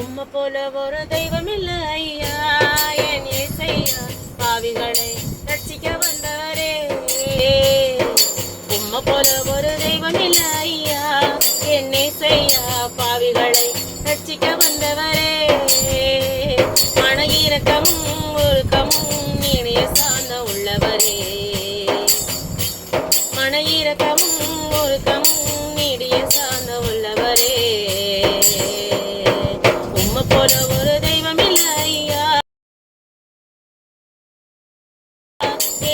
உம்மை போல ஒரு தெய்வம் இல்லை ஐயா. என் இசையா பாவிகளை ரட்சிக்க வந்தாரே உம்மை போல ஒரு தெய்வம் இல்லை ஐயா. என் இசையா பாவிகளை ரட்சிக்க வந்தவரே. மன இரக்கமும் ஒழுக்கமும் இணைய சார்ந்த உள்ளவரே. மன இரக்கமும் ஒழுக்கமும் நீடிய சார்ந்த உள்ளவரே.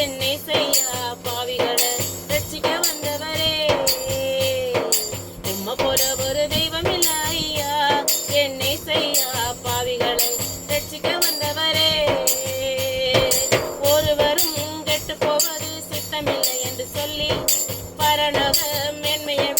என்னை செய்யா பாவிகளை ரட்சிக்க வந்தவரே. உம்ம போல ஒரு தெய்வம் இல்ல ஐயா. என்னை செய்யா பாவிகளை ரட்சிக்க வந்தவரே. ஒருவரும் கெட்டு போவது சித்தமில்லை என்று சொல்லி பரணவ மேன்மையை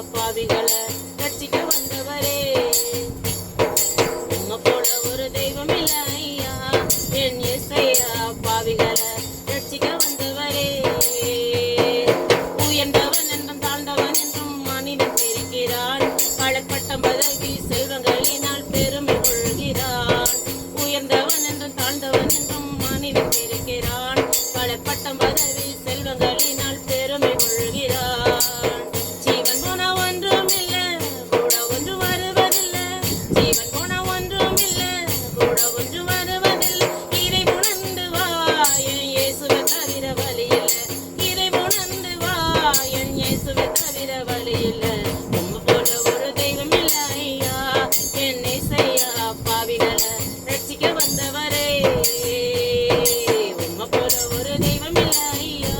பாவிகளை ரட்சிக்க வந்தவரே. உம்மை போல ஒரு தெய்வம் இல்ல ஐயா. என் இசையா பாவிகளை ரட்சிக்க வந்தவரே. உயர்ந்தவன் என்றும் தாழ்ந்தவன் என்றும் மனிதன் இருக்கிறான். பழப்பட்டம் பதவி செல்வங்களினால் பெருமை கொள்கிறான். உயர்ந்தவன் என்றும் தாழ்ந்தவன் என்றும் மனிதன் இருக்கிறான். பழப்பட்டம் என் இயேசுவை தவிர வழி இல்ல உம்மை போல ஒரு தெய்வம் இல்ல ஐயா. என்னை செய்யா பாவிகளை ரட்சிக்க வந்தவரே. உம்மை போல ஒரு தெய்வம் இல்ல ஐயா.